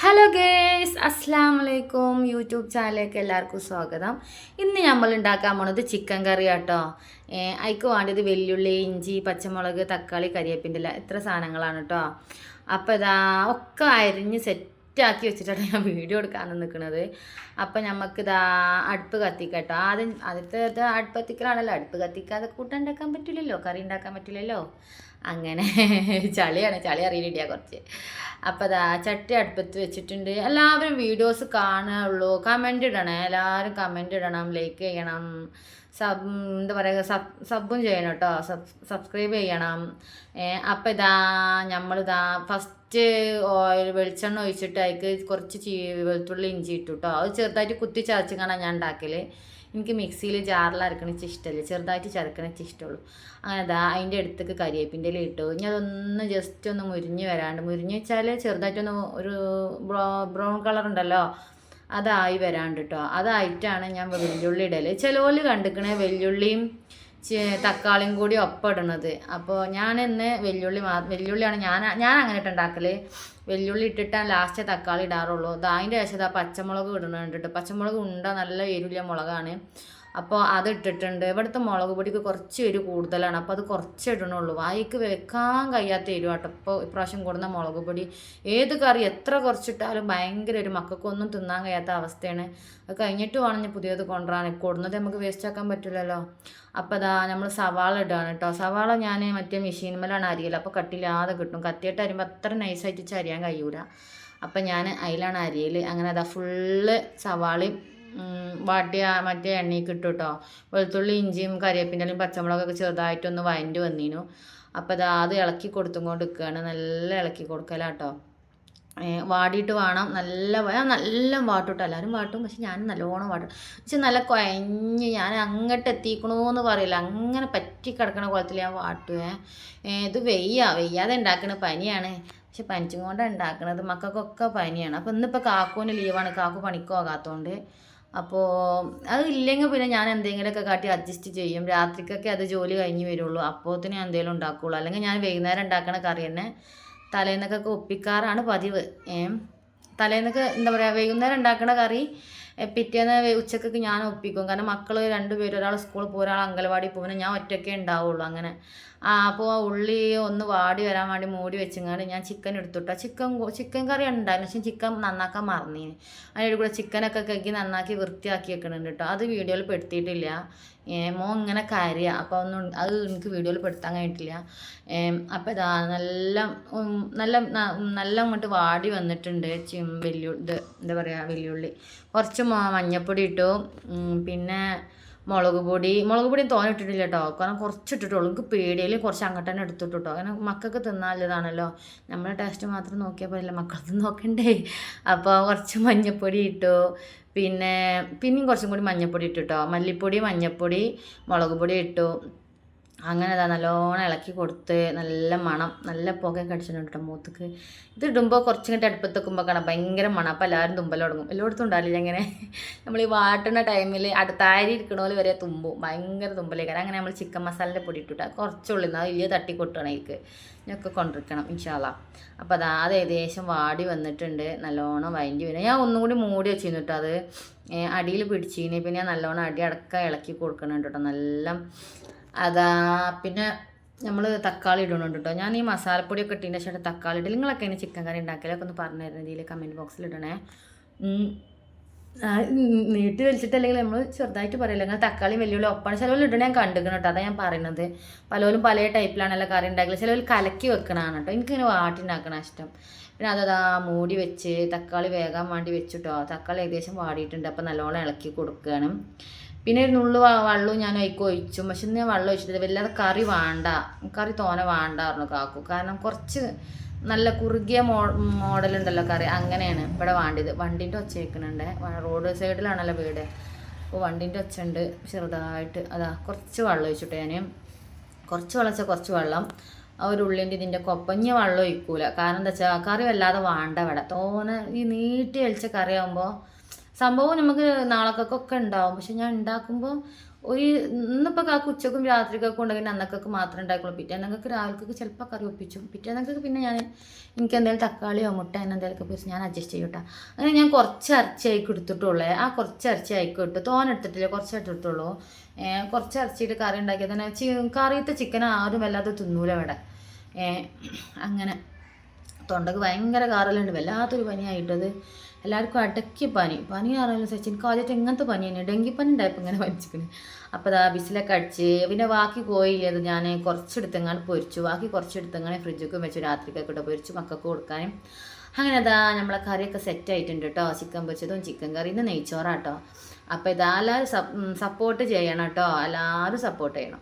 Hello guys അസ്സാം വലൈക്കും YouTube ചാനലിലേക്ക് എല്ലാവർക്കും സ്വാഗതം. ഇന്ന് നമ്മൾ ഉണ്ടാക്കാൻ പോണത് ചിക്കൻ കറി കേട്ടോ അതിക്ക് വേണ്ടത് വെല്ലുള്ളി ഇഞ്ചി പച്ചമുളക് തക്കാളി കരിയേപ്പിന്റെ എത്ര ഇത്ര സാധനങ്ങളാണ് കേട്ടോ അപ്പോൾ ഇതാ ഒക്കെ അരിഞ്ഞ് സെറ്റാക്കി വെച്ചിട്ടാണ് ഞാൻ വീഡിയോ എടുക്കാൻ നിൽക്കുന്നത് അപ്പോൾ നമുക്ക് ഇതാ അടുപ്പ് കത്തിക്കട്ടോ. ആദ്യം ആദ്യത്തെ അടുപ്പ് കത്തിക്കലാണല്ലോ. അടുപ്പ് കത്തിക്കാതെ കൂട്ടം ഉണ്ടാക്കാൻ പറ്റില്ലല്ലോ കറി ഉണ്ടാക്കാൻ പറ്റില്ലല്ലോ. അങ്ങനെ ചളിയാണ്. ചളി അറിയില്ല കുറച്ച്. അപ്പോൾ അതാ ചട്ടി അടുപ്പത്ത് വെച്ചിട്ടുണ്ട്. എല്ലാവരും വീഡിയോസ് കാണുകയുള്ളൂ. കമന്റ് ഇടണേ. എല്ലാവരും കമന്റ് ഇടണം. ലൈക്ക് ചെയ്യണം. സബ് എന്താ പറയുക സബ് സബും ചെയ്യണം കേട്ടോ. സബ് സബ്സ്ക്രൈബ് ചെയ്യണം. അപ്പോൾ ഇതാ നമ്മളിതാ ഫസ്റ്റ് ഓയിൽ വെളിച്ചെണ്ണ ഒഴിച്ചിട്ട് അതിക്ക് കുറച്ച് ചീ വെളുത്തുള്ളി ഇഞ്ചി ഇട്ടു കേട്ടോ. അത് ചെറുതായിട്ട് കുത്തി ചതച്ചിങ്ങാണ് ഞാൻ ഉണ്ടാക്കൽ എനിക്ക് മിക്സിയിൽ ജാറിൽ അരക്കണ ഇഷ്ടമല്ല? ചെറുതായിട്ട് ചരക്കണിച്ച് ഇഷ്ടമുള്ളൂ. അങ്ങനെ അതാ അതിന്റെ അടുത്തേക്ക് കരിയേപ്പിന്റെ ഇല ഇട്ടു. ഇനി അതൊന്ന് ജസ്റ്റ് ഒന്ന് മുരിഞ്ഞ് വരാണ്ട്. മുരിഞ്ഞ് വെച്ചാൽ ചെറുതായിട്ടൊന്ന് ഒരു ബ്രൗൺ കളർ ഉണ്ടല്ലോ? അതായി വരാണ്ട് കേട്ടോ അതായിട്ടാണ് ഞാൻ വെല്ലുള്ളി ഇടൽ ചിലവര് കണ്ടിക്കണേ വെല്ലുള്ളിയും തക്കാളിയും കൂടി ഒപ്പം ഇടണത്. അപ്പോൾ ഞാൻ ഇന്ന് വെല്ലുള്ളി മാ വെല്ലുള്ളിയാണ് ഞാൻ ഞാൻ അങ്ങനെ ഇട്ടുണ്ടാക്കൽ വെല്ലുള്ളി ഇട്ടിട്ടാണ് ലാസ്റ്റ് തക്കാളി ഇടാറുള്ളൂ. അത് അതിന്റെ ശേഷം പച്ചമുളക് ഇടണുണ്ട് പച്ചമുളക് ഉണ്ട നല്ല എരുവിലെ മുളകാണ്. അപ്പോൾ അത് ഇട്ടിട്ടുണ്ട്. ഇവിടുത്തെ മുളക് പൊടിക്ക് കുറച്ച് എരിവ് കൂടുതലാണ്. അപ്പോൾ അത് കുറച്ച് ഇടണുള്ളൂ. വായിക്ക് വെക്കാൻ കഴിയാത്ത എരിവ് കേട്ടോ ഇപ്പോൾ ഇപ്രാവശ്യം കൂടുന്ന മുളക് പൊടി. ഏത് കറി എത്ര കുറച്ചിട്ടാലും ഭയങ്കര ഒരു മക്കൾക്കൊന്നും തിന്നാൻ കഴിയാത്ത അവസ്ഥയാണ്. അത് കഴിഞ്ഞിട്ട് വേണം പുതിയത് കൊണ്ടുവരാൻ. കൊടുന്നത് നമുക്ക് വേസ്റ്റ് ആക്കാൻ പറ്റില്ലല്ലോ. അപ്പോൾ അതാ നമ്മൾ സവാള ഇടുകയാണ് കേട്ടോ സവാള ഞാൻ മറ്റേ മെഷീൻമേലാണ് അരിയൽ അപ്പോൾ കട്ടില്ലാതെ കിട്ടും. കത്തിയിട്ട് അരിയുമ്പോൾ അത്ര നൈസായിട്ട് ചരിയാൻ കഴിയൂല. അപ്പം ഞാൻ അതിലാണ് അരിയൽ അങ്ങനെ അതാ ഫുള്ള് സവാളയും വാട്ടിയ മറ്റേ എണ്ണയ്ക്ക് ഇട്ടു കേട്ടോ വെളുത്തുള്ളി ഇഞ്ചിയും കരിവേപ്പിന്റെലും പച്ചമുളകൊക്കെ ചെറുതായിട്ടൊന്ന് വഴണ്ട് വന്നിനു. അപ്പോൾ അത് അത് ഇളക്കി കൊടുത്തും കൊണ്ട് നിൽക്കുകയാണ് നല്ല ഇളക്കി കൊടുക്കലാട്ടോ. വാടിയിട്ട് വേണം. നല്ല നല്ല വാട്ടിട്ടോ എല്ലാവരും വാട്ടും. പക്ഷെ ഞാൻ നല്ലോണം വാട്ടും. പക്ഷെ നല്ല കുഴഞ്ഞ് ഞാൻ അങ്ങോട്ട് എത്തിക്കണമെന്ന് പറയില്ല. അങ്ങനെ പറ്റി കിടക്കണ കുളത്തിൽ ഞാൻ വാട്ടുവേ. ഇത് വെയ്യാ. വെയ്യാതെ ഉണ്ടാക്കണ പനിയാണ്. പക്ഷെ പനിച്ചും കൊണ്ടാണ് ഉണ്ടാക്കണത് മക്കൾക്കൊക്കെ പനിയാണ്. അപ്പോൾ ഇന്നിപ്പോൾ കാക്കുവിന് ലീവാണ് കാക്കു പണിക്ക് പോകാത്തതുകൊണ്ട് അപ്പോൾ അത് ഇല്ലെങ്കിൽ പിന്നെ ഞാൻ എന്തെങ്കിലുമൊക്കെ കാട്ടി അഡ്ജസ്റ്റ് ചെയ്യും. രാത്രിക്കൊക്കെ അത് ജോലി കഴിഞ്ഞ് വരുള്ളൂ. അപ്പോഴത്തേന് ഞാൻ എന്തെങ്കിലും ഉണ്ടാക്കുകയുള്ളൂ അല്ലെങ്കിൽ ഞാൻ വൈകുന്നേരം ഉണ്ടാക്കണ കറി തന്നെ തലേന്നൊക്കെ ഒപ്പിക്കാറാണ് പതിവ്. തലേന്നൊക്കെ എന്താ പറയുക വൈകുന്നേരം ഉണ്ടാക്കണ കറി പിറ്റേന്ന് ഉച്ചക്കൊക്കെ ഞാൻ ഒപ്പിക്കും. കാരണം മക്കൾ രണ്ടുപേരും ഒരാൾ സ്കൂളിൽ പോകും ഒരാൾ അങ്കലവാടി പോകുന്നത് ഞാൻ ഒറ്റയ്ക്കേ ഉണ്ടാവുള്ളൂ അങ്ങനെ. ആ അപ്പോൾ ഉള്ളി ഒന്ന് വാടി വരാൻ വേണ്ടി മൂടി വെച്ചങ്ങാണ്ട് ഞാൻ ചിക്കൻ എടുത്തുട്ടോ. ചിക്കൻ ചിക്കൻ കറി ഉണ്ടായിരുന്നു. പക്ഷേ ചിക്കൻ നന്നാക്കാൻ മറന്നീന്. അതിന്റെ കൂടെ ചിക്കനൊക്കെ കഴുകി നന്നാക്കി വൃത്തിയാക്കി വെക്കണുണ്ട് കേട്ടോ അത് വീഡിയോയിൽ പെടുത്തിയിട്ടില്ല. മോ ഇങ്ങനെ കരയുക അപ്പോൾ ഒന്നും അത് എനിക്ക് വീഡിയോയിൽ പെടുത്താൻ കഴിഞ്ഞിട്ടില്ല. അപ്പോൾ ഇതാ നല്ല നല്ല നല്ല അങ്ങോട്ട് വാടി വന്നിട്ടുണ്ട്. ചിം വെല്ലു ഇത് എന്താ പറയുക വെല്ലുള്ളി. കുറച്ച് മഞ്ഞപ്പൊടി ഇട്ടു. പിന്നെ മുളക് പൊടി. മുളക് പൊടി തോനെ ഇട്ടിട്ടില്ല കേട്ടോ കാരണം കുറച്ച് ഇട്ടിട്ടുള്ളൂ എനിക്ക് പേടിയിൽ കുറച്ച് അങ്ങോട്ട് തന്നെ എടുത്തിട്ടു കേട്ടോ അങ്ങനെ മക്കൾക്ക് തിന്നാലതാണല്ലോ നമ്മളെ ടേസ്റ്റ് മാത്രം നോക്കിയാൽ പോലെ മക്കൾക്ക് നോക്കണ്ടേ? അപ്പോൾ കുറച്ച് മഞ്ഞൾപ്പൊടി ഇട്ടു. പിന്നെ പിന്നെയും കുറച്ചും കൂടി മഞ്ഞൾപ്പൊടി ഇട്ടു കേട്ടോ മല്ലിപ്പൊടി മഞ്ഞൾപ്പൊടി മുളക് പൊടി ഇട്ടു. അങ്ങനെ അതാ നല്ലോണം ഇളക്കി കൊടുത്ത് നല്ല മണം നല്ല പുകയൊക്കെ അടിച്ചിട്ടുണ്ട് കേട്ടോ മൂത്തക്ക്. ഇത് ഇടുമ്പോൾ കുറച്ചും കൂടി അടുപ്പത്ത് വെക്കുമ്പോൾ കാണാം ഭയങ്കര മണം. അപ്പോൾ എല്ലാവരും തുമ്പൽ തുടങ്ങും. എല്ലായിടത്തും ഉണ്ടാവില്ല ഇങ്ങനെ. നമ്മൾ ഈ വാട്ടുന്ന ടൈമിൽ അടുത്താരി ഇരിക്കണ പോലെ വരെ തുമ്പും. ഭയങ്കര തുമ്പലേക്കാരം. അങ്ങനെ നമ്മൾ ചിക്കൻ മസാലന്റെ പൊടി ഇട്ടിട്ട്. കുറച്ചുള്ളിൽ നിന്ന് വലിയ തട്ടി കൊട്ടണം എനിക്ക് ഇതൊക്കെ കൊണ്ടിരിക്കണം ഇൻഷാല്ല അപ്പോൾ അതാ അത് ഏകദേശം വാടി വന്നിട്ടുണ്ട്. നല്ലോണം വൈൻഡി വരും. ഞാൻ ഒന്നും കൂടി മൂടി വെച്ചിരുന്നു കേട്ടോ അത്. അടിയിൽ പിടിച്ചിന്. പിന്നെ നല്ലോണം അടി അടക്കം ഇളക്കി കൊടുക്കുന്നുണ്ട് കേട്ടോ നല്ല അതാ പിന്നെ നമ്മൾ തക്കാളി ഇടുന്നുണ്ട് കേട്ടോ ഞാൻ ഈ മസാലപ്പൊടിയൊക്കെ ഇട്ടതിന്റെ ശേഷം തക്കാളി ഇട്ട് നിങ്ങളൊക്കെ ഇനി ചിക്കൻ കറി ഉണ്ടാക്കിയാലൊക്കെ ഒന്ന് പറഞ്ഞു തരുന്നത് ഇതിൽ കമന്റ് ബോക്സിൽ ഇടണേ. നീട്ടി വലിച്ചിട്ടല്ലെങ്കിൽ നമ്മൾ ചെറുതായിട്ട് പറയില്ല. അങ്ങനെ തക്കാളി വെല്ലുവിളി ഒപ്പാണ്. ചിലവർ ഇടണ ഞാൻ കണ്ടിരിക്കണം കേട്ടോ. അതാണ് ഞാൻ പറയുന്നത് പലരും പല ടൈപ്പിലാണല്ലോ കറി ഉണ്ടാക്കില്ല ചിലവർ കലക്കി വെക്കണതാണ് കേട്ടോ. എനിക്കിങ്ങനെ വാട്ടി ഉണ്ടാക്കണം ഇഷ്ടം. പിന്നെ അതതാ മൂടി വെച്ച് തക്കാളി വേകാൻ വേണ്ടി വെച്ചിട്ടോ. തക്കാളി ഏകദേശം വാടിയിട്ടുണ്ട്. അപ്പോൾ നല്ലോണം ഇളക്കി കൊടുക്കുകയാണ് പിന്നെ ഒരു നുള്ളു വെള്ളവും ഞാൻ അതിക്ക് ഒഴിച്ചു. പക്ഷെ ഇന്ന് ഞാൻ വെള്ളം ഒഴിച്ചിട്ട് വല്ലാതെ കറി വേണ്ട. കറി തോനെ വേണ്ടായിരുന്നു കാക്കു. കാരണം കുറച്ച് നല്ല കുറുകിയ മോ മോഡലുണ്ടല്ലോ കറി. അങ്ങനെയാണ് ഇവിടെ വേണ്ടിയത്. വണ്ടീന്റെ ഒച്ച വെക്കുന്നുണ്ട് റോഡ് സൈഡിലാണല്ലോ വീട്. അപ്പോൾ വണ്ടീന്റെ ഒച്ച ഉണ്ട്. ചെറുതായിട്ട് അതാ കുറച്ച് വെള്ളം ഒഴിച്ചിട്ട് ഞാൻ. കുറച്ച് വെള്ളം കുറച്ച് വെള്ളം. ആ ഒരു ഉള്ളിന്റെ ഇതിന്റെ കൊപ്പഞ്ഞ വെള്ളം ഒഴിക്കൂല. കാരണം എന്താ വെച്ചാൽ കറി വല്ലാതെ വേണ്ട ഇവിടെ. തോനെ ഈ നീട്ടി വലിച്ച കറിയാകുമ്പോൾ സംഭവം നമുക്ക് നാളക്കൊക്കെ ഉണ്ടാവും. പക്ഷെ ഞാൻ ഉണ്ടാക്കുമ്പോൾ ഒരു ഇന്നിപ്പോൾ കാക്ക ഉച്ചക്കും രാത്രിക്കൊക്കെ ഉണ്ടെങ്കിൽ അന്നക്കൊക്കെ മാത്രമേ ഉണ്ടാക്കുള്ളൂ. പിറ്റേന്നൊക്കെ രാവിലേക്ക് ചിലപ്പോൾ കറി ഒപ്പിച്ചു. പിറ്റേന്നൊക്കെ പിന്നെ ഞാൻ എനിക്ക് എന്തെങ്കിലും തക്കാളിയോ മുട്ട അങ്ങനെ എന്തെങ്കിലുമൊക്കെ ഞാൻ അഡ്ജസ്റ്റ് ചെയ്യൂട്ടാ അങ്ങനെ ഞാൻ കുറച്ച് ഇറച്ചി ആയിക്ക് എടുത്തിട്ടുള്ളേ ആ കുറച്ച് ഇറച്ചി ആയിക്കോ ഇട്ടു തോനെ എടുത്തിട്ടില്ല കുറച്ച് എടുത്തിട്ടുള്ളൂ കുറച്ച് ഇറച്ചിയിട്ട് കറി ഉണ്ടാക്കിയത് തന്നെ ചി കറിയത്തെ ചിക്കൻ ആരും വല്ലാതെ തിന്നൂല ഇവിടെ. അങ്ങനെ. തൊണ്ടക്ക് ഭയങ്കര കാറലുണ്ട്. വല്ലാത്തൊരു പനിയായിട്ടത്. എല്ലാവർക്കും അടക്കി പനി. പനി അറിയാലോ സച്ചിൻ ആദ്യമായിട്ട് എങ്ങനത്തെ പനി തന്നെ. ഡെങ്കിപ്പനി ഉണ്ടായപ്പോൾ ഇങ്ങനെ പനിച്ചിക്കണ് അപ്പോൾ അതാ ബിസിലൊക്കെ അടിച്ച് പിന്നെ ബാക്കി കോയില്ലേ അത് ഞാൻ കുറച്ചെടുത്തെങ്ങാണ്ട് പൊരിച്ചു. ബാക്കി കുറച്ചെടുത്തെങ്ങനെ ഫ്രിഡ്ജൊക്കെ വെച്ചു. രാത്രിക്കൊക്കെ ഇട്ട് പൊരിച്ചു മക്കൾക്ക് കൊടുക്കാനും. അങ്ങനെ അതാ നമ്മളെ കറിയൊക്കെ സെറ്റ് ആയിട്ടുണ്ട് കേട്ടോ ചിക്കൻ പൊരിച്ചതും ചിക്കൻ കറി ഇന്ന് നെയ്ച്ചോറാട്ടോ അപ്പോൾ ഇതാ എല്ലാവരും സപ്പോർട്ട് ചെയ്യണം കേട്ടോ എല്ലാവരും സപ്പോർട്ട് ചെയ്യണം.